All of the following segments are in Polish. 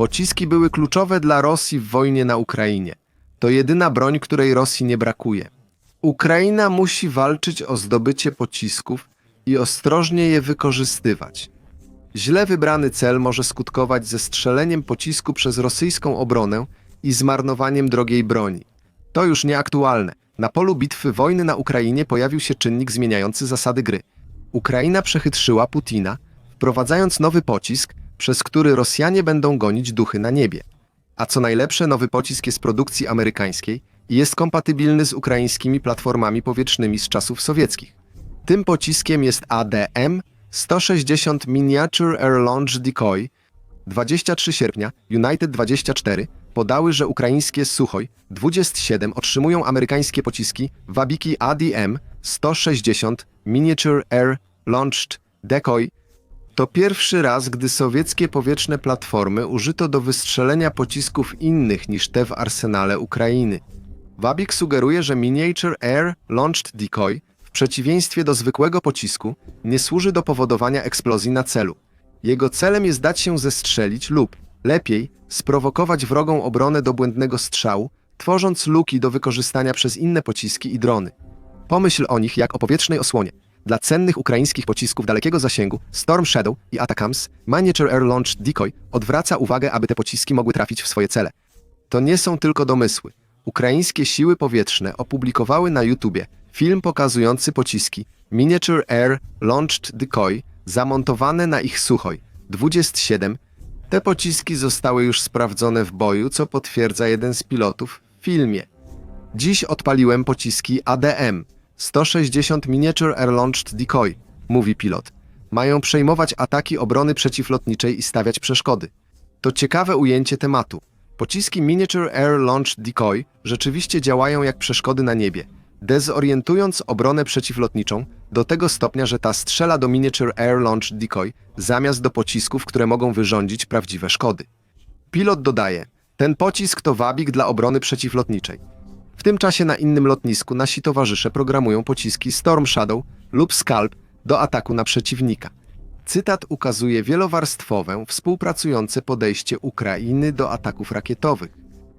Pociski były kluczowe dla Rosji w wojnie na Ukrainie. To jedyna broń, której Rosji nie brakuje. Ukraina musi walczyć o zdobycie pocisków i ostrożnie je wykorzystywać. Źle wybrany cel może skutkować zestrzeleniem pocisku przez rosyjską obronę i zmarnowaniem drogiej broni. To już nieaktualne. Na polu bitwy wojny na Ukrainie pojawił się czynnik zmieniający zasady gry. Ukraina przechytrzyła Putina, wprowadzając nowy pocisk, przez który Rosjanie będą gonić duchy na niebie. A co najlepsze, nowy pocisk jest produkcji amerykańskiej i jest kompatybilny z ukraińskimi platformami powietrznymi z czasów sowieckich. Tym pociskiem jest ADM 160 Miniature Air Launch Decoy. 23 sierpnia United 24 podały, że ukraińskie Suchoj 27 otrzymują amerykańskie pociski Wabiki ADM 160 Miniature Air Launched Decoy. To pierwszy raz, gdy sowieckie powietrzne platformy użyto do wystrzelenia pocisków innych niż te w arsenale Ukrainy. Wabik sugeruje, że Miniature Air Launched Decoy, w przeciwieństwie do zwykłego pocisku, nie służy do powodowania eksplozji na celu. Jego celem jest dać się zestrzelić lub, lepiej, sprowokować wrogą obronę do błędnego strzału, tworząc luki do wykorzystania przez inne pociski i drony. Pomyśl o nich jak o powietrznej osłonie. Dla cennych ukraińskich pocisków dalekiego zasięgu Storm Shadow i Atacams Miniature Air Launch Decoy odwraca uwagę, aby te pociski mogły trafić w swoje cele. To nie są tylko domysły. Ukraińskie siły powietrzne opublikowały na YouTubie film pokazujący pociski Miniature Air Launched Decoy zamontowane na ich Suchoj 27. Te pociski zostały już sprawdzone w boju, co potwierdza jeden z pilotów w filmie. Dziś odpaliłem pociski ADM 160 Miniature Air Launched Decoy, mówi pilot. Mają przejmować ataki obrony przeciwlotniczej i stawiać przeszkody. To ciekawe ujęcie tematu. Pociski Miniature Air Launch Decoy rzeczywiście działają jak przeszkody na niebie, dezorientując obronę przeciwlotniczą do tego stopnia, że ta strzela do Miniature Air Launch Decoy zamiast do pocisków, które mogą wyrządzić prawdziwe szkody. Pilot dodaje, ten pocisk to wabik dla obrony przeciwlotniczej. W tym czasie na innym lotnisku nasi towarzysze programują pociski Storm Shadow lub Scalp do ataku na przeciwnika. Cytat ukazuje wielowarstwowe, współpracujące podejście Ukrainy do ataków rakietowych.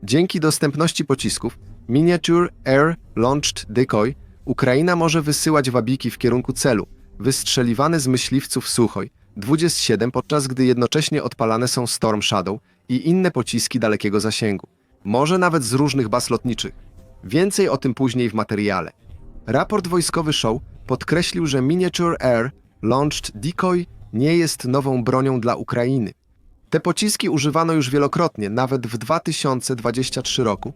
Dzięki dostępności pocisków Miniature Air Launched Decoy Ukraina może wysyłać wabiki w kierunku celu, wystrzeliwane z myśliwców Suchoj 27, podczas gdy jednocześnie odpalane są Storm Shadow i inne pociski dalekiego zasięgu. Może nawet z różnych baz lotniczych. Więcej o tym później w materiale. Raport wojskowy Show podkreślił, że Miniature Air Launched Decoy nie jest nową bronią dla Ukrainy. Te pociski używano już wielokrotnie, nawet w 2023 roku.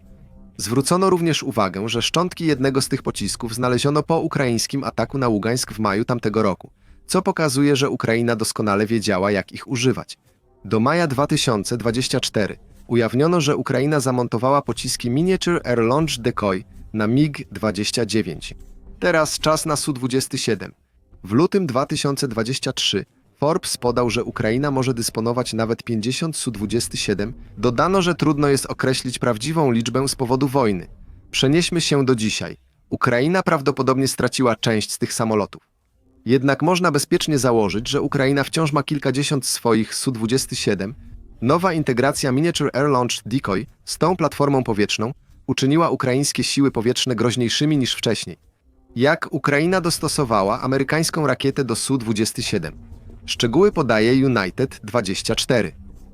Zwrócono również uwagę, że szczątki jednego z tych pocisków znaleziono po ukraińskim ataku na Ługańsk w maju tamtego roku, co pokazuje, że Ukraina doskonale wiedziała, jak ich używać. Do maja 2024 ujawniono, że Ukraina zamontowała pociski Miniature Air Launch Decoy na MiG-29. Teraz czas na Su-27. W lutym 2023 Forbes podał, że Ukraina może dysponować nawet 50 Su-27. Dodano, że trudno jest określić prawdziwą liczbę z powodu wojny. Przenieśmy się do dzisiaj. Ukraina prawdopodobnie straciła część z tych samolotów. Jednak można bezpiecznie założyć, że Ukraina wciąż ma kilkadziesiąt swoich Su-27. Nowa integracja Miniature Air Launch Decoy z tą platformą powietrzną uczyniła ukraińskie siły powietrzne groźniejszymi niż wcześniej. Jak Ukraina dostosowała amerykańską rakietę do Su-27? Szczegóły podaje United 24.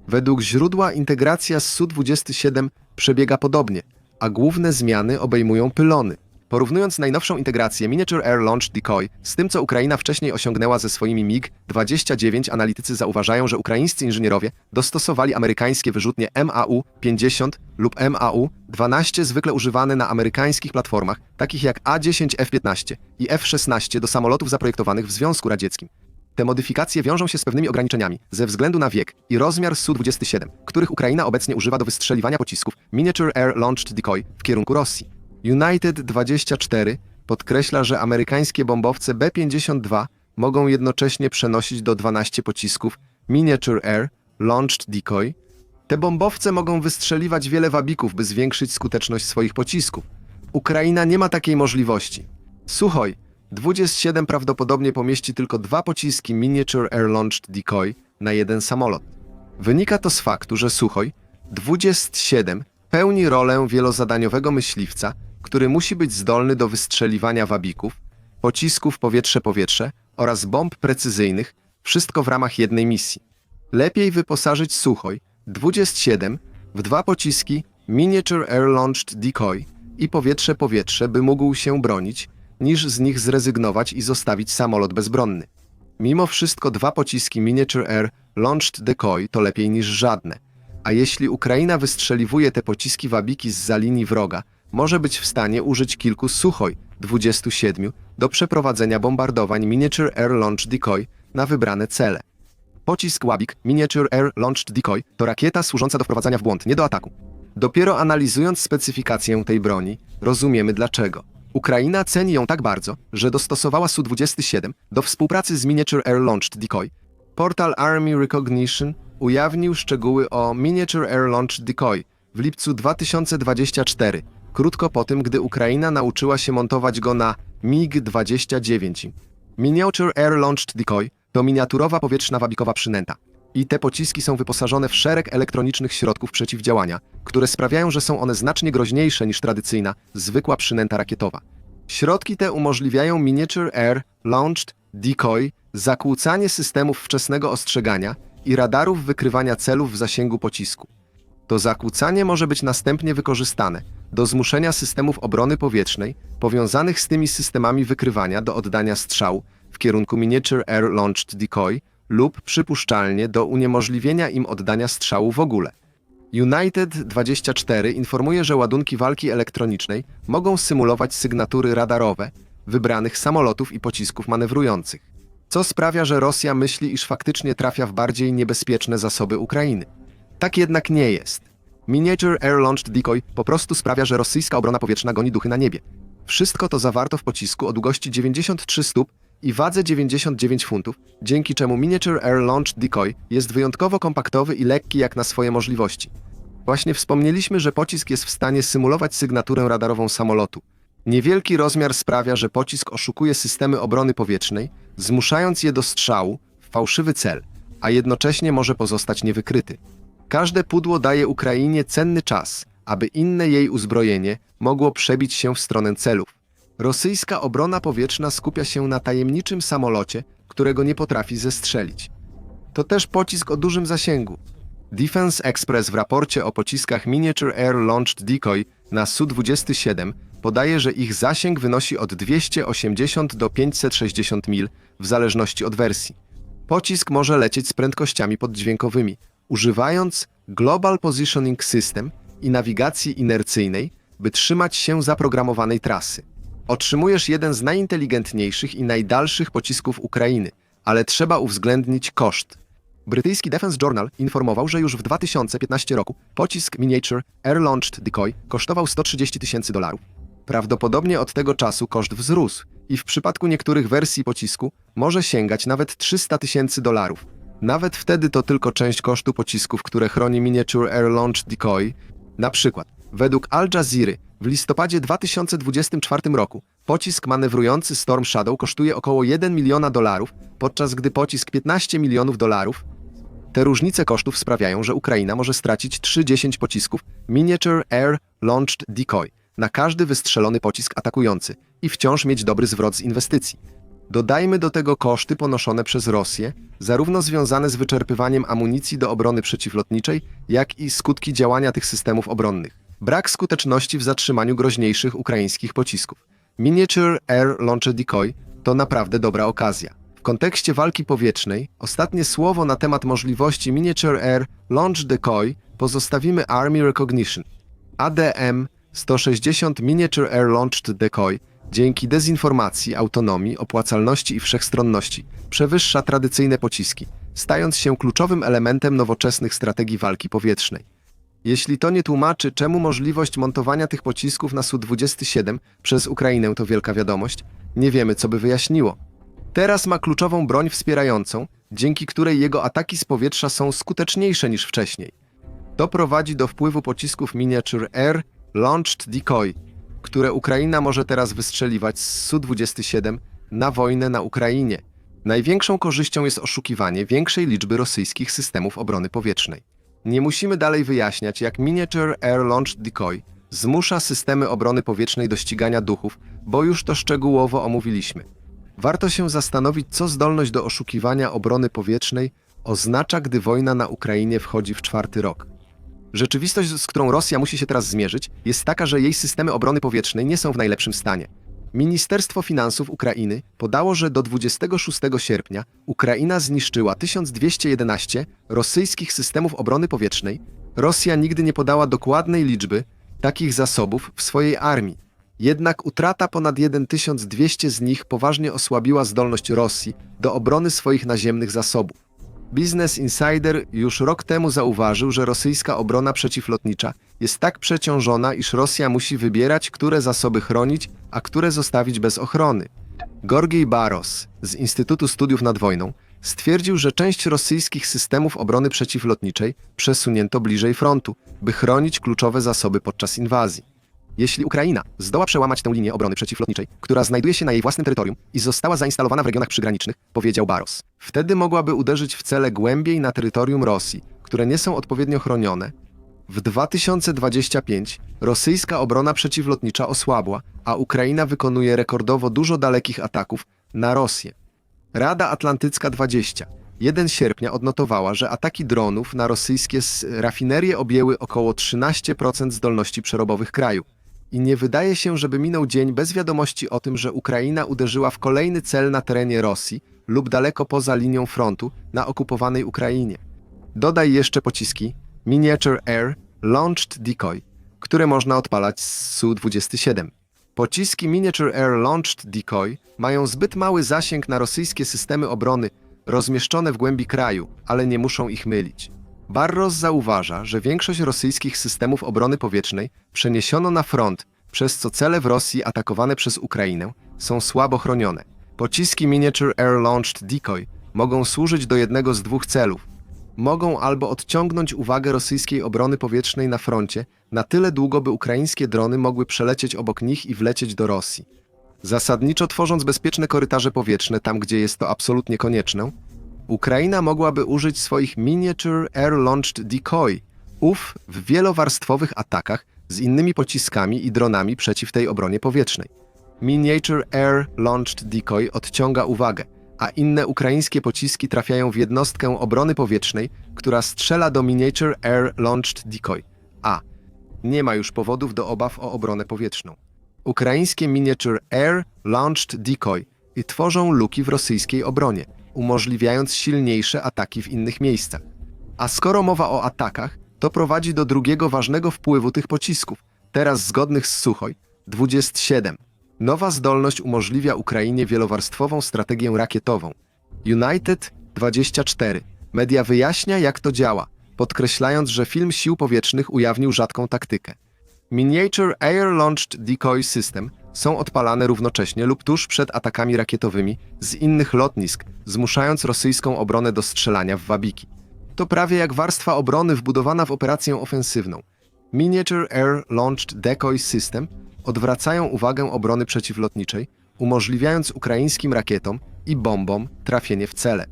Według źródła integracja z Su-27 przebiega podobnie, a główne zmiany obejmują pylony. Porównując najnowszą integrację Miniature Air Launch Decoy z tym, co Ukraina wcześniej osiągnęła ze swoimi MiG-29, analitycy zauważają, że ukraińscy inżynierowie dostosowali amerykańskie wyrzutnie MAU-50 lub MAU-12 zwykle używane na amerykańskich platformach, takich jak A-10F-15 i F-16 do samolotów zaprojektowanych w Związku Radzieckim. Te modyfikacje wiążą się z pewnymi ograniczeniami ze względu na wiek i rozmiar Su-27, których Ukraina obecnie używa do wystrzeliwania pocisków Miniature Air Launched Decoy w kierunku Rosji. United 24 podkreśla, że amerykańskie bombowce B-52 mogą jednocześnie przenosić do 12 pocisków Miniature Air Launched Decoy. Te bombowce mogą wystrzeliwać wiele wabików, by zwiększyć skuteczność swoich pocisków. Ukraina nie ma takiej możliwości. Suchoj 27 prawdopodobnie pomieści tylko dwa pociski Miniature Air Launched Decoy na jeden samolot. Wynika to z faktu, że Suchoj 27 pełni rolę wielozadaniowego myśliwca, który musi być zdolny do wystrzeliwania wabików, pocisków powietrze-powietrze oraz bomb precyzyjnych, wszystko w ramach jednej misji. Lepiej wyposażyć Suchoj 27 w dwa pociski Miniature Air Launched Decoy i powietrze-powietrze, by mógł się bronić, niż z nich zrezygnować i zostawić samolot bezbronny. Mimo wszystko dwa pociski Miniature Air Launched Decoy to lepiej niż żadne. A jeśli Ukraina wystrzeliwuje te pociski wabiki z za linii wroga, może być w stanie użyć kilku Suchoj 27 do przeprowadzenia bombardowań Miniature Air Launch Decoy na wybrane cele. Pocisk Łabik Miniature Air Launched Decoy to rakieta służąca do wprowadzania w błąd, nie do ataku. Dopiero analizując specyfikację tej broni, rozumiemy dlaczego. Ukraina ceni ją tak bardzo, że dostosowała Su-27 do współpracy z Miniature Air Launched Decoy. Portal Army Recognition ujawnił szczegóły o Miniature Air Launched Decoy w lipcu 2024, krótko po tym, gdy Ukraina nauczyła się montować go na MiG-29. Miniature Air Launched Decoy to miniaturowa powietrzna wabikowa przynęta. I te pociski są wyposażone w szereg elektronicznych środków przeciwdziałania, które sprawiają, że są one znacznie groźniejsze niż tradycyjna, zwykła przynęta rakietowa. Środki te umożliwiają Miniature Air Launched Decoy zakłócanie systemów wczesnego ostrzegania i radarów wykrywania celów w zasięgu pocisku. To zakłócanie może być następnie wykorzystane do zmuszenia systemów obrony powietrznej powiązanych z tymi systemami wykrywania do oddania strzału w kierunku Miniature Air Launched Decoy lub przypuszczalnie do uniemożliwienia im oddania strzału w ogóle. United24 informuje, że ładunki walki elektronicznej mogą symulować sygnatury radarowe wybranych samolotów i pocisków manewrujących, co sprawia, że Rosja myśli, iż faktycznie trafia w bardziej niebezpieczne zasoby Ukrainy. Tak jednak nie jest. Miniature Air Launched Decoy po prostu sprawia, że rosyjska obrona powietrzna goni duchy na niebie. Wszystko to zawarto w pocisku o długości 93 stóp i wadze 99 funtów, dzięki czemu Miniature Air Launched Decoy jest wyjątkowo kompaktowy i lekki jak na swoje możliwości. Właśnie wspomnieliśmy, że pocisk jest w stanie symulować sygnaturę radarową samolotu. Niewielki rozmiar sprawia, że pocisk oszukuje systemy obrony powietrznej, zmuszając je do strzału w fałszywy cel, a jednocześnie może pozostać niewykryty. Każde pudło daje Ukrainie cenny czas, aby inne jej uzbrojenie mogło przebić się w stronę celów. Rosyjska obrona powietrzna skupia się na tajemniczym samolocie, którego nie potrafi zestrzelić. To też pocisk o dużym zasięgu. Defense Express w raporcie o pociskach Miniature Air Launched Decoy na Su-27 podaje, że ich zasięg wynosi od 280 do 560 mil w zależności od wersji. Pocisk może lecieć z prędkościami poddźwiękowymi, używając Global Positioning System i nawigacji inercyjnej, by trzymać się zaprogramowanej trasy. Otrzymujesz jeden z najinteligentniejszych i najdalszych pocisków Ukrainy, ale trzeba uwzględnić koszt. Brytyjski Defense Journal informował, że już w 2015 roku pocisk Miniature Air Launched Decoy kosztował 130 tysięcy dolarów. Prawdopodobnie od tego czasu koszt wzrósł i w przypadku niektórych wersji pocisku może sięgać nawet 300 tysięcy dolarów. Nawet wtedy to tylko część kosztu pocisków, które chroni Miniature Air Launched Decoy. Na przykład, według Al Jazeera w listopadzie 2024 roku pocisk manewrujący Storm Shadow kosztuje około 1 miliona dolarów, podczas gdy pocisk 15 milionów dolarów. Te różnice kosztów sprawiają, że Ukraina może stracić 30 pocisków Miniature Air Launched Decoy na każdy wystrzelony pocisk atakujący i wciąż mieć dobry zwrot z inwestycji. Dodajmy do tego koszty ponoszone przez Rosję, zarówno związane z wyczerpywaniem amunicji do obrony przeciwlotniczej, jak i skutki działania tych systemów obronnych. Brak skuteczności w zatrzymaniu groźniejszych ukraińskich pocisków. Miniature Air Launched Decoy to naprawdę dobra okazja. W kontekście walki powietrznej, ostatnie słowo na temat możliwości Miniature Air Launch Decoy pozostawimy Army Recognition. ADM 160 Miniature Air Launched Decoy dzięki dezinformacji, autonomii, opłacalności i wszechstronności przewyższa tradycyjne pociski, stając się kluczowym elementem nowoczesnych strategii walki powietrznej. Jeśli to nie tłumaczy, czemu możliwość montowania tych pocisków na Su-27 przez Ukrainę to wielka wiadomość, nie wiemy, co by wyjaśniło. Teraz ma kluczową broń wspierającą, dzięki której jego ataki z powietrza są skuteczniejsze niż wcześniej. To prowadzi do wpływu pocisków Miniature Air Launched Decoy, które Ukraina może teraz wystrzeliwać z Su-27 na wojnę na Ukrainie. Największą korzyścią jest oszukiwanie większej liczby rosyjskich systemów obrony powietrznej. Nie musimy dalej wyjaśniać, jak Miniature Air Launch Decoy zmusza systemy obrony powietrznej do ścigania duchów, bo już to szczegółowo omówiliśmy. Warto się zastanowić, co zdolność do oszukiwania obrony powietrznej oznacza, gdy wojna na Ukrainie wchodzi w czwarty rok. Rzeczywistość, z którą Rosja musi się teraz zmierzyć, jest taka, że jej systemy obrony powietrznej nie są w najlepszym stanie. Ministerstwo Finansów Ukrainy podało, że do 26 sierpnia Ukraina zniszczyła 1211 rosyjskich systemów obrony powietrznej. Rosja nigdy nie podała dokładnej liczby takich zasobów w swojej armii. Jednak utrata ponad 1200 z nich poważnie osłabiła zdolność Rosji do obrony swoich naziemnych zasobów. Business Insider już rok temu zauważył, że rosyjska obrona przeciwlotnicza jest tak przeciążona, iż Rosja musi wybierać, które zasoby chronić, a które zostawić bez ochrony. Gorgiej Baros z Instytutu Studiów nad Wojną stwierdził, że część rosyjskich systemów obrony przeciwlotniczej przesunięto bliżej frontu, by chronić kluczowe zasoby podczas inwazji. Jeśli Ukraina zdoła przełamać tę linię obrony przeciwlotniczej, która znajduje się na jej własnym terytorium i została zainstalowana w regionach przygranicznych, powiedział Baros, wtedy mogłaby uderzyć w cele głębiej na terytorium Rosji, które nie są odpowiednio chronione. W 2025 rosyjska obrona przeciwlotnicza osłabła, a Ukraina wykonuje rekordowo dużo dalekich ataków na Rosję. Rada Atlantycka 20 1 sierpnia odnotowała, że ataki dronów na rosyjskie rafinerie objęły około 13% zdolności przerobowych kraju. I nie wydaje się, żeby minął dzień bez wiadomości o tym, że Ukraina uderzyła w kolejny cel na terenie Rosji lub daleko poza linią frontu na okupowanej Ukrainie. Dodaj jeszcze pociski Miniature Air Launched Decoy, które można odpalać z Su-27. Pociski Miniature Air Launched Decoy mają zbyt mały zasięg na rosyjskie systemy obrony rozmieszczone w głębi kraju, ale nie muszą ich mylić. Barros zauważa, że większość rosyjskich systemów obrony powietrznej przeniesiono na front, przez co cele w Rosji atakowane przez Ukrainę są słabo chronione. Pociski Miniature Air Launched Decoy mogą służyć do jednego z dwóch celów. Mogą albo odciągnąć uwagę rosyjskiej obrony powietrznej na froncie na tyle długo, by ukraińskie drony mogły przelecieć obok nich i wlecieć do Rosji. Zasadniczo tworząc bezpieczne korytarze powietrzne tam, gdzie jest to absolutnie konieczne, Ukraina mogłaby użyć swoich Miniature Air Launched Decoy, ów w wielowarstwowych atakach z innymi pociskami i dronami przeciw tej obronie powietrznej. Miniature Air Launched Decoy odciąga uwagę, a inne ukraińskie pociski trafiają w jednostkę obrony powietrznej, która strzela do Miniature Air Launched Decoy. A. Nie ma już powodów do obaw o obronę powietrzną. Ukraińskie Miniature Air Launched Decoy i tworzą luki w rosyjskiej obronie, umożliwiając silniejsze ataki w innych miejscach. A skoro mowa o atakach, to prowadzi do drugiego ważnego wpływu tych pocisków, teraz zgodnych z Suchoj, 27. Nowa zdolność umożliwia Ukrainie wielowarstwową strategię rakietową. United 24. Media wyjaśnia, jak to działa, podkreślając, że film sił powietrznych ujawnił rzadką taktykę. Miniature Air Launched Decoy System są odpalane równocześnie lub tuż przed atakami rakietowymi z innych lotnisk, zmuszając rosyjską obronę do strzelania w wabiki. To prawie jak warstwa obrony wbudowana w operację ofensywną. Miniature Air Launched Decoy System odwracają uwagę obrony przeciwlotniczej, umożliwiając ukraińskim rakietom i bombom trafienie w cele.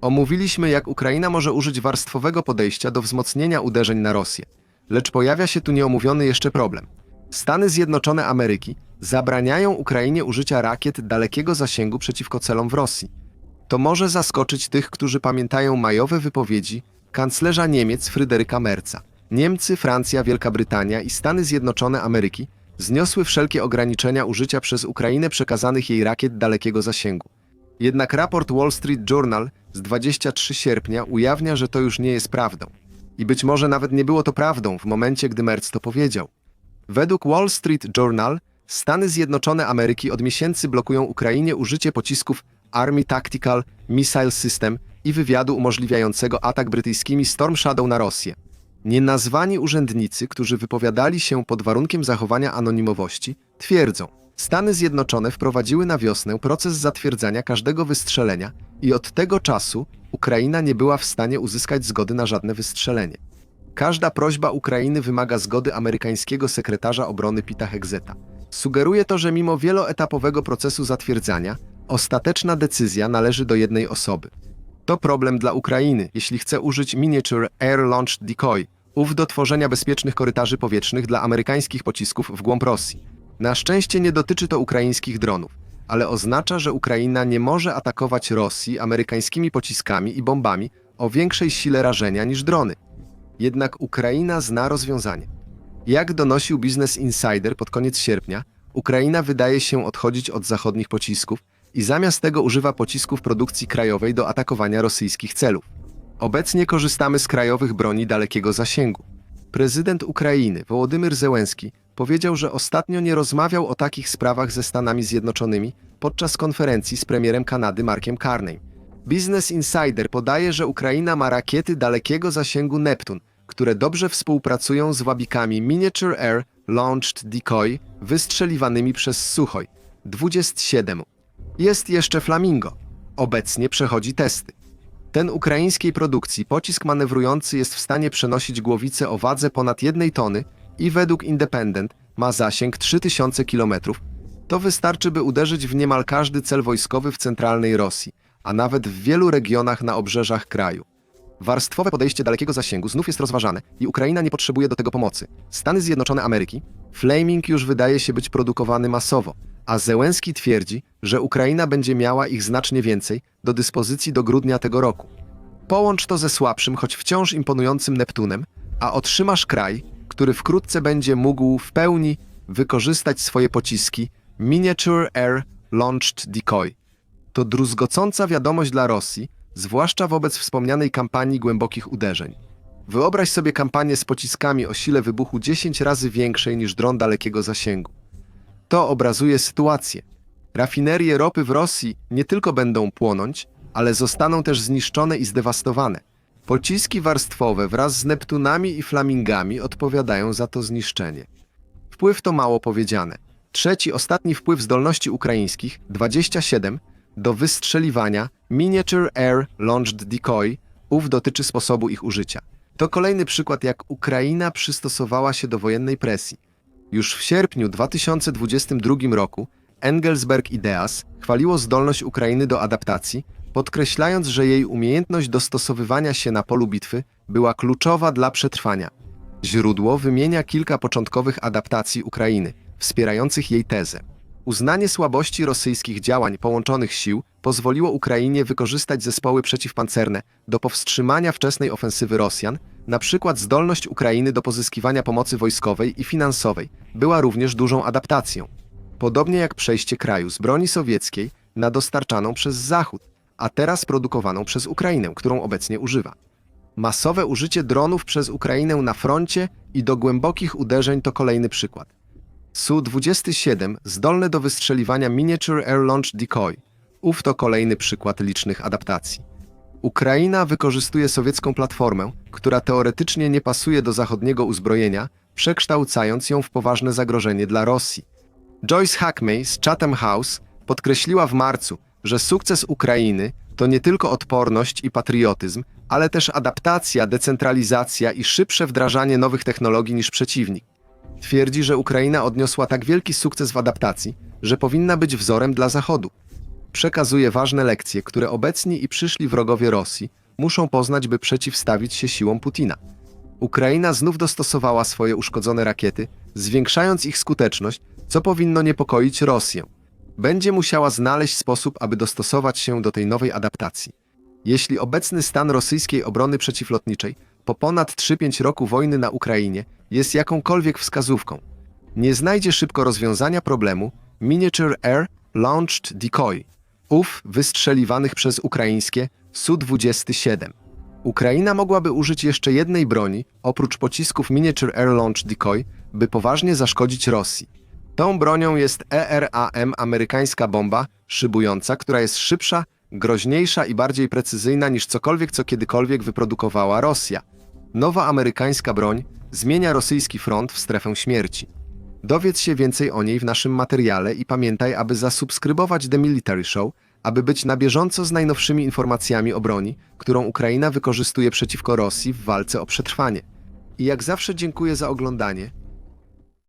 Omówiliśmy, jak Ukraina może użyć warstwowego podejścia do wzmocnienia uderzeń na Rosję. Lecz pojawia się tu nieomówiony jeszcze problem. Stany Zjednoczone Ameryki zabraniają Ukrainie użycia rakiet dalekiego zasięgu przeciwko celom w Rosji. To może zaskoczyć tych, którzy pamiętają majowe wypowiedzi kanclerza Niemiec Fryderyka Merca. Niemcy, Francja, Wielka Brytania i Stany Zjednoczone Ameryki zniosły wszelkie ograniczenia użycia przez Ukrainę przekazanych jej rakiet dalekiego zasięgu. Jednak raport Wall Street Journal z 23 sierpnia ujawnia, że to już nie jest prawdą. I być może nawet nie było to prawdą w momencie, gdy Merz to powiedział. Według Wall Street Journal Stany Zjednoczone Ameryki od miesięcy blokują Ukrainie użycie pocisków Army Tactical Missile System i wywiadu umożliwiającego atak brytyjskimi Storm Shadow na Rosję. Nienazwani urzędnicy, którzy wypowiadali się pod warunkiem zachowania anonimowości, twierdzą, Stany Zjednoczone wprowadziły na wiosnę proces zatwierdzania każdego wystrzelenia i od tego czasu Ukraina nie była w stanie uzyskać zgody na żadne wystrzelenie. Każda prośba Ukrainy wymaga zgody amerykańskiego sekretarza obrony Pita Hegzeta. Sugeruje to, że mimo wieloetapowego procesu zatwierdzania, Ostateczna decyzja należy do jednej osoby. To problem dla Ukrainy, jeśli chce użyć Miniature Air Launched Decoy, ów do tworzenia bezpiecznych korytarzy powietrznych dla amerykańskich pocisków w głąb Rosji. Na szczęście nie dotyczy to ukraińskich dronów, ale oznacza, że Ukraina nie może atakować Rosji amerykańskimi pociskami i bombami o większej sile rażenia niż drony. Jednak Ukraina zna rozwiązanie. Jak donosił Business Insider pod koniec sierpnia, Ukraina wydaje się odchodzić od zachodnich pocisków i zamiast tego używa pocisków produkcji krajowej do atakowania rosyjskich celów. Obecnie korzystamy z krajowych broni dalekiego zasięgu. Prezydent Ukrainy Wołodymyr Zełenski powiedział, że ostatnio nie rozmawiał o takich sprawach ze Stanami Zjednoczonymi podczas konferencji z premierem Kanady Markiem Carney. Business Insider podaje, że Ukraina ma rakiety dalekiego zasięgu Neptun, które dobrze współpracują z łabikami Miniature Air Launched Decoy wystrzeliwanymi przez Suchoj 27. Jest jeszcze Flamingo. Obecnie przechodzi testy. Ten ukraińskiej produkcji pocisk manewrujący jest w stanie przenosić głowicę o wadze ponad jednej tony i według Independent ma zasięg 3000 km. To wystarczy, by uderzyć w niemal każdy cel wojskowy w centralnej Rosji, a nawet w wielu regionach na obrzeżach kraju. Warstwowe podejście dalekiego zasięgu znów jest rozważane i Ukraina nie potrzebuje do tego pomocy. Stany Zjednoczone Ameryki, Flaming już wydaje się być produkowany masowo, a Zełenski twierdzi, że Ukraina będzie miała ich znacznie więcej do dyspozycji do grudnia tego roku. Połącz to ze słabszym, choć wciąż imponującym Neptunem, a otrzymasz kraj, który wkrótce będzie mógł w pełni wykorzystać swoje pociski Miniature Air Launched Decoy. To druzgocąca wiadomość dla Rosji, zwłaszcza wobec wspomnianej kampanii głębokich uderzeń. Wyobraź sobie kampanię z pociskami o sile wybuchu 10 razy większej niż dron dalekiego zasięgu. To obrazuje sytuację. Rafinerie ropy w Rosji nie tylko będą płonąć, ale zostaną też zniszczone i zdewastowane. Pociski warstwowe wraz z Neptunami i Flamingami odpowiadają za to zniszczenie. Wpływ to mało powiedziane. Trzeci, ostatni wpływ zdolności ukraińskich, 27, do wystrzeliwania Miniature Air Launched Decoy, ów dotyczy sposobu ich użycia. To kolejny przykład, jak Ukraina przystosowała się do wojennej presji. Już w sierpniu 2022 roku Engelsberg Ideas chwaliło zdolność Ukrainy do adaptacji, podkreślając, że jej umiejętność dostosowywania się na polu bitwy była kluczowa dla przetrwania. Źródło wymienia kilka początkowych adaptacji Ukrainy, wspierających jej tezę. Uznanie słabości rosyjskich działań połączonych sił pozwoliło Ukrainie wykorzystać zespoły przeciwpancerne do powstrzymania wczesnej ofensywy Rosjan, na przykład zdolność Ukrainy do pozyskiwania pomocy wojskowej i finansowej była również dużą adaptacją. Podobnie jak przejście kraju z broni sowieckiej na dostarczaną przez Zachód, a teraz produkowaną przez Ukrainę, którą obecnie używa. Masowe użycie dronów przez Ukrainę na froncie i do głębokich uderzeń to kolejny przykład. Su-27 zdolne do wystrzeliwania Miniature Air Launch Decoy. Ów to kolejny przykład licznych adaptacji. Ukraina wykorzystuje sowiecką platformę, która teoretycznie nie pasuje do zachodniego uzbrojenia, przekształcając ją w poważne zagrożenie dla Rosji. Joyce Hackmey z Chatham House podkreśliła w marcu, że sukces Ukrainy to nie tylko odporność i patriotyzm, ale też adaptacja, decentralizacja i szybsze wdrażanie nowych technologii niż przeciwnik. Twierdzi, że Ukraina odniosła tak wielki sukces w adaptacji, że powinna być wzorem dla Zachodu. Przekazuje ważne lekcje, które obecni i przyszli wrogowie Rosji muszą poznać, by przeciwstawić się siłom Putina. Ukraina znów dostosowała swoje uszkodzone rakiety, zwiększając ich skuteczność, co powinno niepokoić Rosję. Będzie musiała znaleźć sposób, aby dostosować się do tej nowej adaptacji. Jeśli obecny stan rosyjskiej obrony przeciwlotniczej po ponad 3-5 roku wojny na Ukrainie jest jakąkolwiek wskazówką, nie znajdzie szybko rozwiązania problemu Miniature Air Launched Decoy, ów wystrzeliwanych przez ukraińskie Su-27. Ukraina mogłaby użyć jeszcze jednej broni, oprócz pocisków Miniature Air Launch Decoy, by poważnie zaszkodzić Rosji. Tą bronią jest ERAM, amerykańska bomba szybująca, która jest szybsza, groźniejsza i bardziej precyzyjna niż cokolwiek, co kiedykolwiek wyprodukowała Rosja. Nowa amerykańska broń zmienia rosyjski front w strefę śmierci. Dowiedz się więcej o niej w naszym materiale i pamiętaj, aby zasubskrybować The Military Show, aby być na bieżąco z najnowszymi informacjami o broni, którą Ukraina wykorzystuje przeciwko Rosji w walce o przetrwanie. I jak zawsze dziękuję za oglądanie